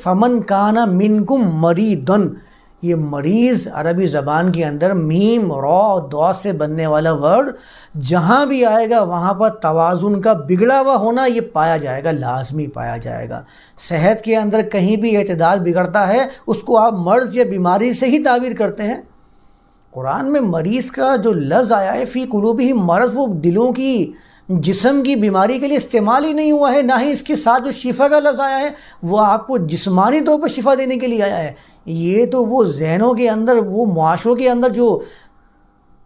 فمن کانا منکم مریدن یہ مریض عربی زبان کے اندر میم رو دو سے بننے والا ورڈ، جہاں بھی آئے گا وہاں پر توازن کا بگڑا ہوا ہونا یہ پایا جائے گا، لازمی پایا جائے گا۔ صحت کے اندر کہیں بھی اعتدال بگڑتا ہے، اس کو آپ مرض یا بیماری سے ہی تعبیر کرتے ہیں۔ قرآن میں مریض کا جو لفظ آیا ہے، فی قلوبی ہی مرض، وہ دلوں کی جسم کی بیماری کے لیے استعمال ہی نہیں ہوا ہے، نہ ہی اس کے ساتھ جو شفا کا لفظ آیا ہے، وہ آپ کو جسمانی طور پر شفا دینے کے لیے آیا ہے۔ یہ تو وہ ذہنوں کے اندر، وہ معاشروں کے اندر جو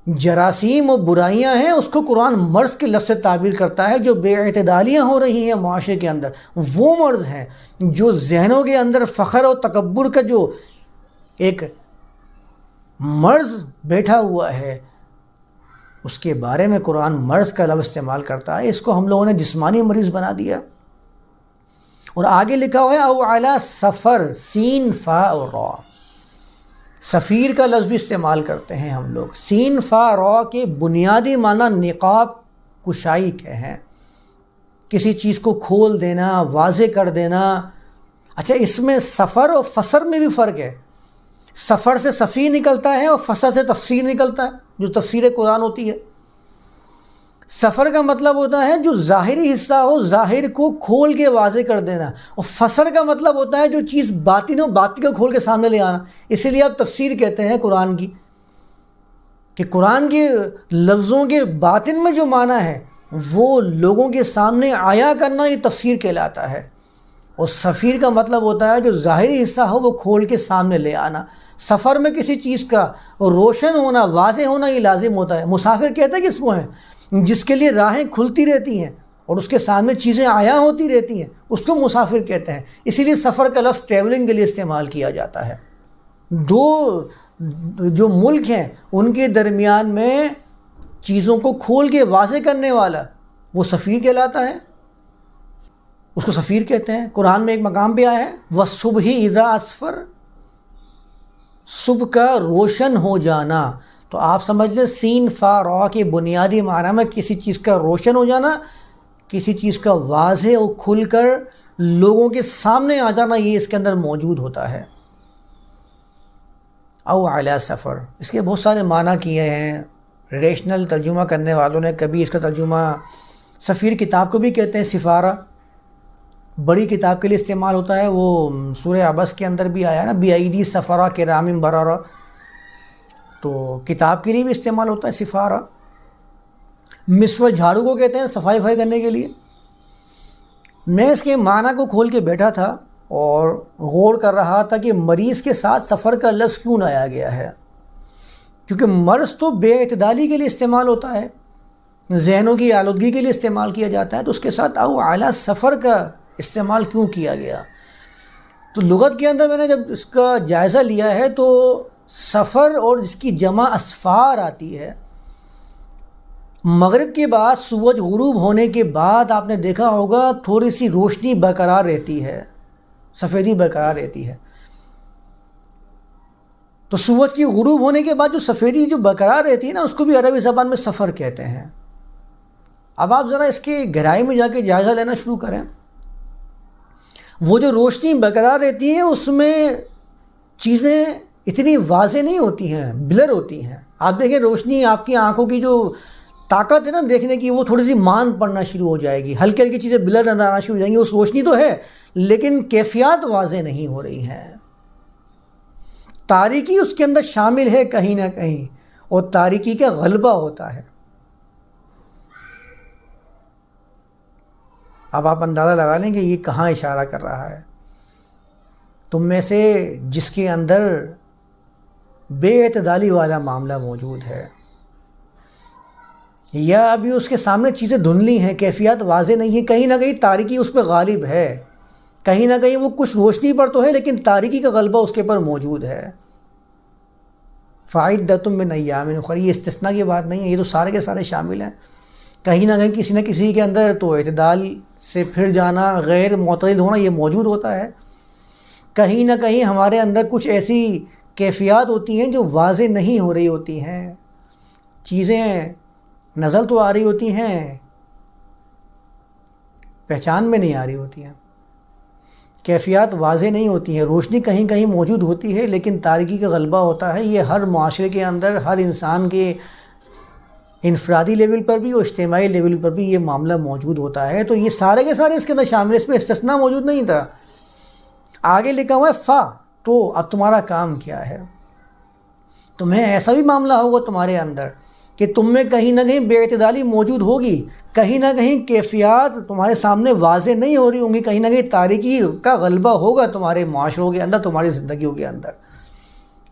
جراثیم و برائیاں ہیں، اس کو قرآن مرض کے لفظ سے تعبیر کرتا ہے، جو بے اعتدالیاں ہو رہی ہیں معاشرے کے اندر۔ وہ مرض ہیں جو ذہنوں کے اندر فخر و تکبر کا جو ایک مرض بیٹھا ہوا ہے۔ اس کے بارے میں قرآن مرض کا لفظ استعمال کرتا ہے، اس کو ہم لوگوں نے جسمانی مریض بنا دیا۔ اور آگے لکھا ہوا ہے، او اعلیٰ سفر سین فا اور را۔ سفیر کا لفظ بھی استعمال کرتے ہیں ہم لوگ۔ سین فا را کے بنیادی معنی نقاب، کشائی کے ہیں کسی چیز کو کھول دینا، واضح کر دینا۔ اچھا اس میں سفر اور فسر میں بھی فرق ہے۔ سفر سے سفیر نکلتا ہے اور فسر سے تفسیر نکلتا ہے، جو تفسیر قرآن ہوتی ہے۔ سفر کا مطلب ہوتا ہے جو ظاہری حصہ ہو، ظاہر کو کھول کے واضح کر دینا۔ اور فسر کا مطلب ہوتا ہے جو چیز باطن ہو باطن کو کھول کے سامنے لے آنا۔ اسی لیے آپ تفسیر کہتے ہیں قرآن کی۔ کہ قرآن کے لفظوں کے باطن میں جو معنی ہے، وہ لوگوں کے سامنے آیا کرنا یہ تفسیر کہلاتا ہے۔ اور سفیر کا مطلب ہوتا ہے جو ظاہری حصہ ہو، وہ کھول کے سامنے لے آنا۔ سفر میں کسی چیز کا روشن ہونا، واضح ہونا یہ لازم ہوتا ہے۔ مسافر کہتے ہیں کس کو ہیں؟ جس کے لیے راہیں کھلتی رہتی ہیں اور اس کے سامنے چیزیں آیا ہوتی رہتی ہیں، اس کو مسافر کہتے ہیں۔ اسی لیے سفر کا لفظ ٹریولنگ کے لیے استعمال کیا جاتا ہے۔ دو جو ملک ہیں، ان کے درمیان میں چیزوں کو کھول کے واضح کرنے والا وہ سفیر کہلاتا ہے۔ اس کو سفیر کہتے ہیں۔ قرآن میں ایک مقام پہ آیا ہے۔ وہ صبح ہی اذا اسفر صبح کا روشن ہو جانا۔ تو آپ سمجھ لیں، سین، فا، را کے بنیادی معنی میں کسی چیز کا روشن ہو جانا، کسی چیز کا واضح اور کھل کر لوگوں کے سامنے آ جانا، یہ اس کے اندر موجود ہوتا ہے۔ او اعلیٰ سفر۔ اس کے بہت سارے معنی کیے ہیں۔ ریشنل ترجمہ کرنے والوں نے کبھی اس کا ترجمہ سفیر کتاب کو بھی کہتے ہیں، سفارہ۔ بڑی کتاب کے لیے استعمال ہوتا ہے، وہ سورہ عبس کے اندر بھی آیا نا بی عیدی سفرہ کے رام برارہ تو کتاب کے لیے بھی استعمال ہوتا ہے سفارہ۔ مصف جھاڑو کو کہتے ہیں صفائی فائی کرنے کے لیے۔ میں اس کے معنی کو کھول کے بیٹھا تھا اور غور کر رہا تھا کہ مریض کے ساتھ سفر کا لفظ کیوں لایا گیا ہے۔ کیونکہ مرض تو بے اعتدالی کے لیے استعمال ہوتا ہے، ذہنوں کی آلودگی کے لیے استعمال کیا جاتا ہے، تو اس کے ساتھ او اعلیٰ سفر کا استعمال کیوں کیا گیا؟ تو لغت کے اندر میں نے جب اس کا جائزہ لیا ہے تو سفر اور جس کی جمع اسفار آتی ہے۔ مغرب کے بعد سورج غروب ہونے کے بعد آپ نے دیکھا ہوگا تھوڑی سی روشنی برقرار رہتی ہے، سفیدی برقرار رہتی ہے۔ تو سورج کی غروب ہونے کے بعد جو سفیدی جو برقرار رہتی ہے نا، اس کو بھی عربی زبان میں سفر کہتے ہیں۔ اب آپ ذرا اس کے گہرائی میں جا کے جائزہ لینا شروع کریں۔ وہ جو روشنی برقرار رہتی ہے، اس میں چیزیں اتنی واضح نہیں ہوتی ہیں، بلر ہوتی ہیں۔ آپ دیکھیں روشنی آپ کی آنکھوں کی جو طاقت ہے نا دیکھنے کی، وہ تھوڑی سی مان پڑنا شروع ہو جائے گی۔ ہلکی ہلکی چیزیں بلر نظر آنا شروع ہو جائیں گی۔ اس روشنی تو ہے، لیکن کیفیات واضح نہیں ہو رہی ہیں۔ تاریکی اس کے اندر شامل ہے کہیں نہ کہیں، اور تاریکی کا غلبہ ہوتا ہے۔ اب آپ اندازہ لگا لیں کہ یہ کہاں اشارہ کر رہا ہے۔ تم میں سے جس کے اندر بے اعتدالی والا معاملہ موجود ہے، یا ابھی اس کے سامنے چیزیں دھندلی ہیں کیفیات واضح نہیں ہیں کہیں نہ کہیں تاریکی اس پہ غالب ہے۔ کہیں نہ کہیں وہ کچھ روشنی پر تو ہے، لیکن تاریکی کا غلبہ اس کے پر موجود ہے۔ فائد دتم میں نہیں آمین یہ استثنا کی بات نہیں ہے، یہ تو سارے کے سارے شامل ہیں۔ کہیں نہ کہیں کسی نہ کسی کے اندر تو اعتدال سے پھر جانا غیر معتدل ہونا یہ موجود ہوتا ہے۔ کہیں نہ کہیں ہمارے اندر کچھ ایسی کیفیات ہوتی ہیں جو واضح نہیں ہو رہی ہوتی ہیں۔ چیزیں نظر تو آ رہی ہوتی ہیں، پہچان میں نہیں آ رہی ہوتی ہیں۔ کیفیات واضح نہیں ہوتی ہیں، روشنی کہیں کہیں موجود ہوتی ہے، لیکن تاریکی کا غلبہ ہوتا ہے۔ یہ ہر معاشرے کے اندر، ہر انسان کے انفرادی لیول پر بھی اور اجتماعی لیول پر بھی یہ معاملہ موجود ہوتا ہے۔ تو یہ سارے کے سارے اس کے اندر شامل اس میں استثناء موجود نہیں تھا۔ آگے لکھا ہوا ہے، فا، تو اب تمہارا کام کیا ہے؟ تمہیں ایسا بھی معاملہ ہوگا تمہارے اندر کہ تم میں کہیں نہ کہیں بے اعتدالی موجود ہوگی، کہیں نہ کہیں کیفیات تمہارے سامنے واضح نہیں ہو رہی ہوں گی، کہیں نہ کہیں تاریکی کا غلبہ ہوگا تمہارے معاشروں کے اندر، تمہاری زندگیوں کے اندر۔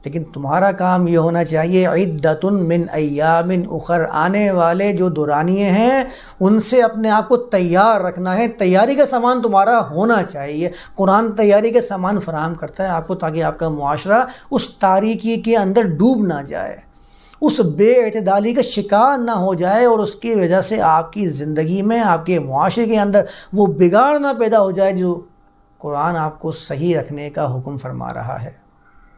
لیکن تمہارا کام یہ ہونا چاہیے عدت من ایام اخر آنے والے جو دورانیے ہیں، ان سے اپنے آپ کو تیار رکھنا ہے۔ تیاری کا سامان تمہارا ہونا چاہیے۔ قرآن تیاری کے سامان فراہم کرتا ہے آپ کو تاکہ آپ کا معاشرہ اس تاریکی کے اندر ڈوب نہ جائے۔ اس بے اعتدالی کا شکار نہ ہو جائے اور اس کی وجہ سے آپ کی زندگی میں، آپ کے معاشرے کے اندر وہ بگاڑ نہ پیدا ہو جائے جو قرآن آپ کو صحیح رکھنے کا حکم فرما رہا ہے۔